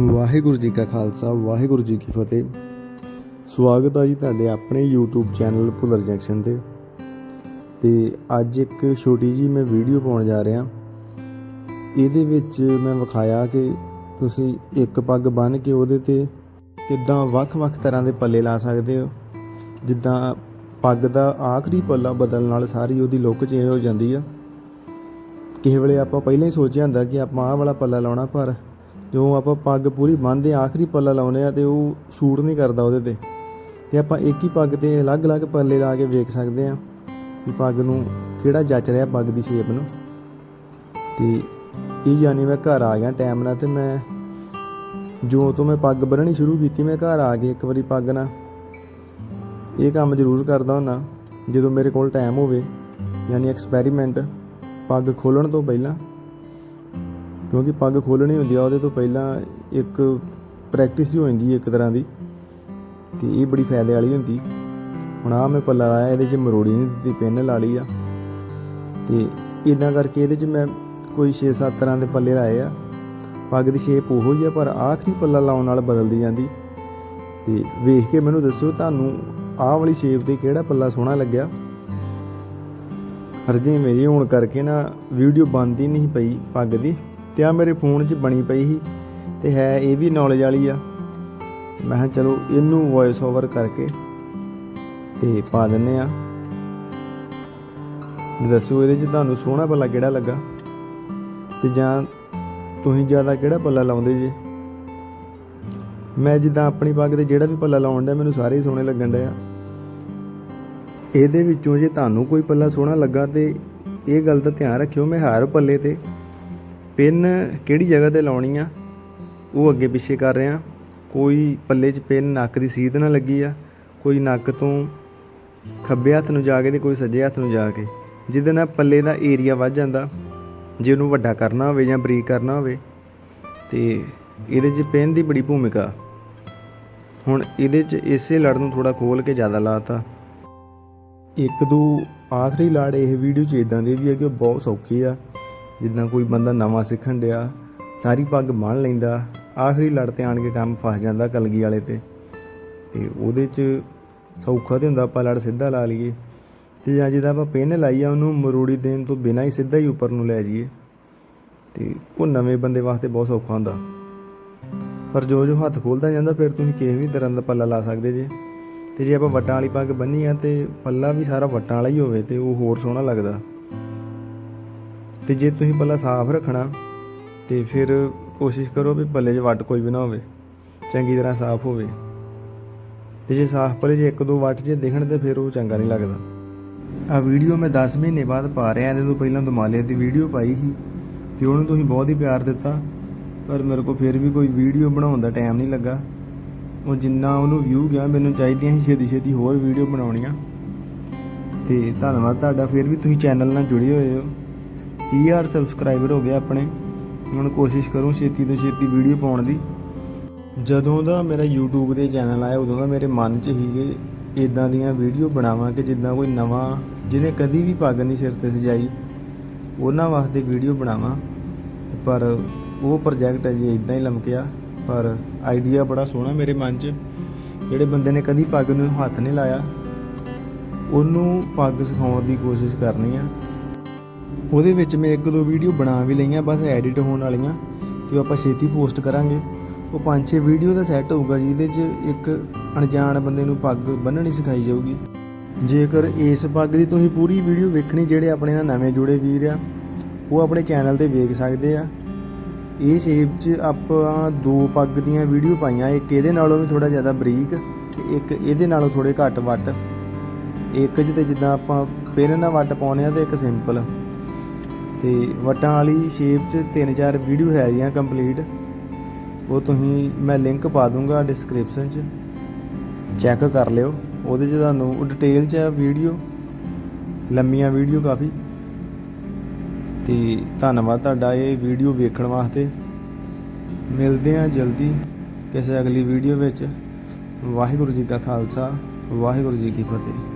ਵਾਹਿਗੁਰੂ ਜੀ ਕਾ ਖਾਲਸਾ, ਵਾਹਿਗੁਰੂ ਜੀ ਕੀ ਫਤਿਹ। ਸਵਾਗਤ ਆ ਜੀ ਤੁਹਾਡੇ ਆਪਣੇ YouTube ਚੈਨਲ ਭੁੱਲਰ ਜੰਕਸ਼ਨ ਤੇ। ਤੇ ਅੱਜ ਇੱਕ ਛੋਟੀ ਜੀ ਮੈਂ ਵੀਡੀਓ ਪਾਉਣ ਜਾ ਰਿਹਾ। ਇਹਦੇ ਵਿੱਚ ਮੈਂ ਵਿਖਾਇਆ ਕਿ ਤੁਸੀਂ ਇੱਕ ਪੱਗ ਬੰਨ੍ਹ ਕੇ ਉਹਦੇ ਤੇ ਕਿੱਦਾਂ ਵੱਖ-ਵੱਖ ਤਰ੍ਹਾਂ ਦੇ ਪੱਲੇ ਲਾ ਸਕਦੇ ਹੋ। ਜਿੱਦਾਂ ਪੱਗ ਦਾ ਆਖਰੀ ਪੱਲਾ ਬਦਲਣ ਨਾਲ ਸਾਰੀ ਉਹਦੀ ਲੁੱਕ ਚੇਂਜ ਹੋ ਜਾਂਦੀ ਆ। ਕਿਸੇ ਵੇਲੇ ਆਪਾਂ ਪਹਿਲਾਂ ਹੀ ਸੋਚਿਆ ਹੁੰਦਾ ਕਿ ਆਪਾਂ ਆਹ ਵਾਲਾ ਪੱਲਾ ਲਾਉਣਾ, ਪਰ ਜਦੋਂ ਆਪਾਂ ਪੱਗ ਪੂਰੀ ਬੰਨ੍ਹਦੇ ਹਾਂ, ਆਖਰੀ ਪੱਲਾ ਲਾਉਨੇ ਆ ਤੇ ਉਹ ਸੂਟ ਨਹੀਂ ਕਰਦਾ ਉਹਦੇ ਤੇ। ਤੇ ਆਪਾਂ ਇੱਕ ਹੀ ਪੱਗ ਤੇ ਅਲੱਗ-ਅਲੱਗ ਪੱਲੇ ਲਾ ਕੇ ਵੇਖ ਸਕਦੇ ਆ ਕਿ ਪੱਗ ਨੂੰ ਕਿਹੜਾ ਜੱਚ ਰਿਹਾ ਪੱਗ ਦੀ ਸ਼ੇਪ ਨੂੰ। ਤੇ ਇਹ ਜਾਨੀ ਮੈਂ ਘਰ ਆ ਗਿਆ ਟਾਈਮ ਨਾਲ ਤੇ ਮੈਂ ਜੋ ਤੋਂ ਮੈਂ ਪੱਗ ਬੰਨਣੀ ਸ਼ੁਰੂ ਕੀਤੀ ਮੈਂ ਘਰ ਆ ਕੇ ਇੱਕ ਵਾਰੀ ਪੱਗ ਨਾਲ ਇਹ ਕੰਮ ਜ਼ਰੂਰ ਕਰਦਾ ਹੁੰਦਾ ਜਦੋਂ ਮੇਰੇ ਕੋਲ ਟਾਈਮ ਹੋਵੇ ਯਾਨੀ ਐਕਸਪੈਰੀਮੈਂਟ ਪੱਗ ਖੋਲਣ ਤੋਂ ਪਹਿਲਾਂ। ਕਿਉਂਕਿ ਪੱਗ ਖੋਲਣੀ ਹੁੰਦੀ ਆ, ਉਹਦੇ ਤੋਂ ਪਹਿਲਾਂ ਇੱਕ ਪ੍ਰੈਕਟਿਸ ਹੀ ਹੋ ਜਾਂਦੀ ਇੱਕ ਤਰ੍ਹਾਂ ਦੀ ਤੇ ਇਹ ਬੜੀ ਫਾਇਦੇ ਵਾਲੀ ਹੁੰਦੀ। ਹੁਣ ਆ ਮੈਂ ਪੱਲਾ ਲਾਇਆ, ਇਹਦੇ 'ਚ ਮਰੋੜੀ ਨਹੀਂ ਦਿੱਤੀ, ਪਿੰਨ ਲਾ ਲਈ ਆ। ਤੇ ਇਦਾਂ ਕਰਕੇ ਇਹਦੇ 'ਚ ਮੈਂ ਕੋਈ 6-7 ਤਰ੍ਹਾਂ ਦੇ ਪੱਲੇ ਲਾਏ ਆ। ਪੱਗ ਦੀ ਸ਼ੇਪ ਉਹੋ ਹੀ ਆ, ਪਰ ਆਖਰੀ ਪੱਲਾ ਲਾਉਣ ਨਾਲ ਬਦਲਦੀ ਜਾਂਦੀ। ਤੇ ਵੇਖ ਕੇ ਮੈਨੂੰ ਦੱਸਿਓ ਤੁਹਾਨੂੰ ਆਹ ਵਾਲੀ ਸ਼ੇਪ ਤੇ ਕਿਹੜਾ ਪੱਲਾ ਸੋਹਣਾ ਲੱਗਿਆ। ਅਰਜੀ ਮੇਰੀ ਹੋਣ ਕਰਕੇ ਨਾ ਵੀਡੀਓ ਬੰਦੀ ਨਹੀਂ ਪਈ ਪੱਗ ਦੀ। ਤੇ ਆ ਮੇਰੇ ਫੋਨ 'ਚ ਬਣੀ ਪਈ ਸੀ ਤੇ ਹੈ ਇਹ ਵੀ ਨੌਲੇਜ ਵਾਲੀ ਆ। ਮੈਂ ਕਿਹਾ ਚਲੋ ਇਹਨੂੰ ਵੌਇਸ ਓਵਰ ਕਰਕੇ ਤੇ ਪਾ ਦਿੰਨੇ ਆ ਦੱਸੋ ਇਹਦੇ 'ਚ ਤੁਹਾਨੂੰ ਸੋਹਣਾ ਪੱਲਾ ਕਿਹੜਾ ਲੱਗਾ? ਤੇ ਜਾਂ ਤੁਸੀਂ ਜ਼ਿਆਦਾ ਕਿਹੜਾ ਪੱਲਾ ਲਾਉਂਦੇ ਜੇ? ਮੈਂ ਜਿੱਦਾਂ ਆਪਣੀ ਪੱਗ ਤੇ ਜਿਹੜਾ ਵੀ ਪੱਲਾ ਲਾਉਣ ਡਿਆ, ਮੈਨੂੰ ਸਾਰੇ ਹੀ ਸੋਹਣੇ ਲੱਗਣ ਡਿਆ ਇਹਦੇ ਵਿੱਚੋਂ ਜੇ ਤੁਹਾਨੂੰ ਕੋਈ ਪੱਲਾ ਸੋਹਣਾ ਲੱਗਾ ਤੇ ਇਹ ਗੱਲ ਦਾ ਧਿਆਨ ਰੱਖਿਓ, ਮੈਂ ਹਰ ਪੱਲੇ ਤੇ ਪਿੰਨ ਕਿਹੜੀ ਜਗ੍ਹਾ ਤੇ ਲਾਉਣੀ ਆ, ਉਹ ਅੱਗੇ ਪਿੱਛੇ ਕਰ ਰਿਹਾ ਕੋਈ ਪੱਲੇ 'ਚ ਪਿੰਨ ਨੱਕ ਦੀ ਸੀਧ ਨਾਲ ਲੱਗੀ ਆ, ਕੋਈ ਨੱਕ ਤੋਂ ਖੱਬੇ ਹੱਥ ਨੂੰ ਜਾ ਕੇ ਤੇ ਕੋਈ ਸੱਜੇ ਹੱਥ ਨੂੰ ਜਾ ਕੇ। ਜਿਹਦੇ ਨਾਲ ਪੱਲੇ ਦਾ ਏਰੀਆ ਵੱਧ ਜਾਂਦਾ, ਜੇ ਉਹਨੂੰ ਵੱਡਾ ਕਰਨਾ ਹੋਵੇ ਜਾਂ ਬਰੀਕ ਕਰਨਾ ਹੋਵੇ, ਤੇ ਇਹਦੇ 'ਚ ਪਿੰਨ ਦੀ ਬੜੀ ਭੂਮਿਕਾ। ਹੁਣ ਇਹਦੇ 'ਚ ਇਸੇ ਲੜ ਨੂੰ ਥੋੜਾ ਖੋਲ ਕੇ ਜ਼ਿਆਦਾ ਲਾਤਾ। ਇੱਕ ਦੋ ਆਖਰੀ ਲੜ ਇਹ ਵੀਡੀਓ 'ਚ ਇਦਾਂ ਦੇ ਵੀ ਆ ਕਿ ਉਹ ਬਹੁਤ ਸੌਖੀ ਆ। ਜਿੱਦਾਂ ਕੋਈ ਬੰਦਾ ਨਵਾਂ ਸਿੱਖਣ ਡਿਆ, ਸਾਰੀ ਪੱਗ ਬੰਨ ਲੈਂਦਾ, ਆਖਰੀ ਲੜ ਤੇ ਆਣ ਕੇ ਕੰਮ ਫਸ ਜਾਂਦਾ ਕਲਗੀ ਵਾਲੇ ਤੇ। ਤੇ ਉਹਦੇ 'ਚ ਸੌਖਾ ਤੇ ਹੁੰਦਾ, ਆਪਾਂ ਲੜ ਸਿੱਧਾ ਲਾ ਲਈਏ। ਤੇ ਜਾਂ ਜਿਹਦਾ ਆਪਾਂ ਪਿੰਨ ਲਾਈ ਆ, ਉਹਨੂੰ ਮਰੂੜੀ ਦੇਣ ਤੋਂ ਬਿਨਾਂ ਹੀ ਸਿੱਧਾ ਹੀ ਉੱਪਰ ਨੂੰ ਲੈ ਜਾਈਏ। ਤੇ ਉਹ ਨਵੇਂ ਬੰਦੇ ਵਾਸਤੇ ਬਹੁਤ ਸੌਖਾ ਹੁੰਦਾ। ਪਰ ਜੋ ਜੋ ਹੱਥ ਖੋਲਦਾ ਜਾਂਦਾ, ਫਿਰ ਤੁਸੀਂ ਕਿਸੇ ਵੀ ਤਰ੍ਹਾਂ ਦਾ ਪੱਲਾ ਲਾ ਸਕਦੇ ਜੇ। ਤੇ ਜੇ ਆਪਾਂ ਵੱਟਾਂ ਵਾਲੀ ਪੱਗ ਬੰਨੀ ਆ, ਤੇ ਪੱਲਾ ਵੀ ਸਾਰਾ ਵੱਟਾਂ ਵਾਲਾ ਹੀ ਹੋਵੇ, ਤੇ ਉਹ ਹੋਰ ਸੋਹਣਾ ਲੱਗਦਾ। ਤੇ ਜੇ ਤੁਸੀਂ ਪੱਲਾ ਸਾਫ਼ ਰੱਖਣਾ ਤੇ ਫਿਰ ਕੋਸ਼ਿਸ਼ ਕਰੋ ਵੀ ਪੱਲੇ 'ਚ ਵੱਟ ਕੋਈ ਵੀ ਨਾ ਹੋਵੇ, ਚੰਗੀ ਤਰ੍ਹਾਂ ਸਾਫ਼ ਹੋਵੇ। ਤੇ ਜੇ ਸਾਫ਼ ਪੱਲੇ 'ਚ ਇੱਕ ਦੋ ਵੱਟ ਜੇ ਦਿਖਣ ਤੇ ਫਿਰ ਉਹ ਚੰਗਾ ਨਹੀਂ ਲੱਗਦਾ। ਆ ਵੀਡੀਓ ਮੈਂ 10 ਮਹੀਨੇ ਬਾਅਦ ਪਾ ਰਿਹਾ, ਇਹਦੇ ਤੋਂ ਪਹਿਲਾਂ ਦੁਮਾਲੇ ਦੀ ਵੀਡੀਓ ਪਾਈ ਸੀ ਤੇ ਉਹਨੂੰ ਤੁਸੀਂ ਬਹੁਤ ਹੀ ਪਿਆਰ ਦਿੱਤਾ, ਪਰ ਮੇਰੇ ਕੋਲ ਫਿਰ ਵੀ ਕੋਈ ਵੀਡੀਓ ਬਣਾਉਣ ਦਾ ਟਾਈਮ ਨਹੀਂ ਲੱਗਾ। ਉਹ ਜਿੰਨਾ ਉਹਨੂੰ ਵਿਊ ਗਿਆ, ਮੈਨੂੰ ਚਾਹੀਦੀਆਂ ਸੀ ਛੇਤੀ ਛੇਤੀ ਹੋਰ ਵੀਡੀਓ ਬਣਾਉਣੀਆਂ। ਤੇ ਧੰਨਵਾਦ ਤੁਹਾਡਾ, ਫਿਰ ਵੀ ਤੁਸੀਂ ਚੈਨਲ ਨਾਲ ਜੁੜੇ ਹੋਏ ਹੋ। 30000 ਸਬਸਕ੍ਰਾਈਬਰ ਹੋ ਗਏ ਆਪਣੇ। ਹੁਣ ਕੋਸ਼ਿਸ਼ ਕਰੂੰ ਛੇਤੀ ਤੋਂ ਛੇਤੀ ਵੀਡੀਓ ਪਾਉਣ ਦੀ। ਜਦੋਂ ਦਾ ਮੇਰਾ YouTube ਦੇ ਚੈਨਲ ਆਇਆ, ਉਦੋਂ ਦਾ ਮੇਰੇ ਮਨ 'ਚ ਹੀਗੇ ਇਦਾਂ ਦੀਆਂ ਵੀਡੀਓ ਬਣਾਵਾਂ ਕਿ ਜਿੱਦਾਂ ਕੋਈ ਨਵਾਂ, ਜਿਹਨੇ ਕਦੀ ਵੀ ਪੱਗ ਨਹੀਂ ਸਿਰ ਤੇ ਸਜਾਈ, ਉਹਨਾਂ ਵਾਸਤੇ ਵੀਡੀਓ ਬਣਾਵਾਂ। ਪਰ ਉਹ ਪ੍ਰੋਜੈਕਟ ਅਜੇ ਇਦਾਂ ਹੀ ਲਮਕਿਆ, ਪਰ ਆਈਡੀਆ ਬੜਾ ਸੋਹਣਾ ਮੇਰੇ ਮਨ 'ਚ। ਜਿਹੜੇ ਬੰਦੇ ਨੇ ਕਦੀ ਪੱਗ ਨੂੰ ਹੱਥ ਨਹੀਂ ਲਾਇਆ, ਉਹਨੂੰ ਪੱਗ ਸਿਖਾਉਣ ਦੀ ਕੋਸ਼ਿਸ਼ ਕਰਨੀ ਆ। ਉਹਦੇ ਵਿੱਚ ਮੈਂ ਇੱਕ ਦੋ ਵੀਡੀਓ ਬਣਾ ਵੀ ਲਈਆਂ, ਬਸ ਐਡਿਟ ਹੋਣ ਵਾਲੀਆਂ, ਤੇ ਉਹ ਆਪਾਂ ਛੇਤੀ ਪੋਸਟ ਕਰਾਂਗੇ। ਉਹ ਪੰਜ ਛੇ ਵੀਡੀਓ ਦਾ ਸੈੱਟ ਹੋਊਗਾ, ਜਿਹਦੇ 'ਚ ਇੱਕ ਅਣਜਾਣ ਬੰਦੇ ਨੂੰ ਪੱਗ ਬੰਨਣੀ ਸਿਖਾਈ ਜਾਊਗੀ। ਜੇਕਰ ਇਸ ਪੱਗ ਦੀ ਤੁਸੀਂ ਪੂਰੀ ਵੀਡੀਓ ਵੇਖਣੀ, ਜਿਹੜੇ ਆਪਣੇ ਨਾਲ ਨਵੇਂ ਜੁੜੇ ਵੀਰ ਆ, ਉਹ ਆਪਣੇ ਚੈਨਲ ਤੇ ਵੇਖ ਸਕਦੇ ਆ। ਇਹ ਸ਼ੇਪ 'ਚ ਆਪਾਂ ਦੋ ਪੱਗ ਦੀਆਂ ਵੀਡੀਓ ਪਾਈਆਂ, ਇੱਕ ਇਹਦੇ ਨਾਲੋਂ ਵੀ ਥੋੜਾ ਜ਼ਿਆਦਾ ਬਰੀਕ ਤੇ ਇੱਕ ਇਹਦੇ ਨਾਲੋਂ ਥੋੜੇ ਘੱਟ ਵੱਟ। ਇੱਕ 'ਚ ਤੇ ਜਿੱਦਾਂ ਆਪਾਂ ਪਿੰਨ ਨਾਲ ਵੱਟ ਪਾਉਨੇ ਆ ਤੇ ਇੱਕ ਸਿੰਪਲ ਤੇ ਵਟਾਂ ਵਾਲੀ ਸ਼ੇਪ 'ਚ ਤਿੰਨ ਚਾਰ ਵੀਡੀਓ ਹੈਗੀਆਂ ਕੰਪਲੀਟ ਉਹ ਤੁਸੀਂ, ਮੈਂ ਲਿੰਕ ਪਾ ਦੂੰਗਾ ਡਿਸਕ੍ਰਿਪਸ਼ਨ 'ਚ। ਚੈੱਕ ਕਰ ਲਿਓ। ਉਹਦੇ 'ਚ ਤੁਹਾਨੂੰ ਡਿਟੇਲ 'ਚ ਵੀਡੀਓ ਲੰਮੀਆਂ ਵੀਡੀਓ ਕਾਫੀ। ਤੇ ਧੰਨਵਾਦ ਤੁਹਾਡਾ ਇਹ ਵੀਡੀਓ ਵੇਖਣ ਵਾਸਤੇ। ਮਿਲਦੇ ਹਾਂ ਜਲਦੀ ਕਿਸੇ ਅਗਲੀ ਵੀਡੀਓ ਵਿੱਚ। ਵਾਹਿਗੁਰੂ ਜੀ ਕਾ ਖਾਲਸਾ, ਵਾਹਿਗੁਰੂ ਜੀ ਕੀ ਫਤਿਹ।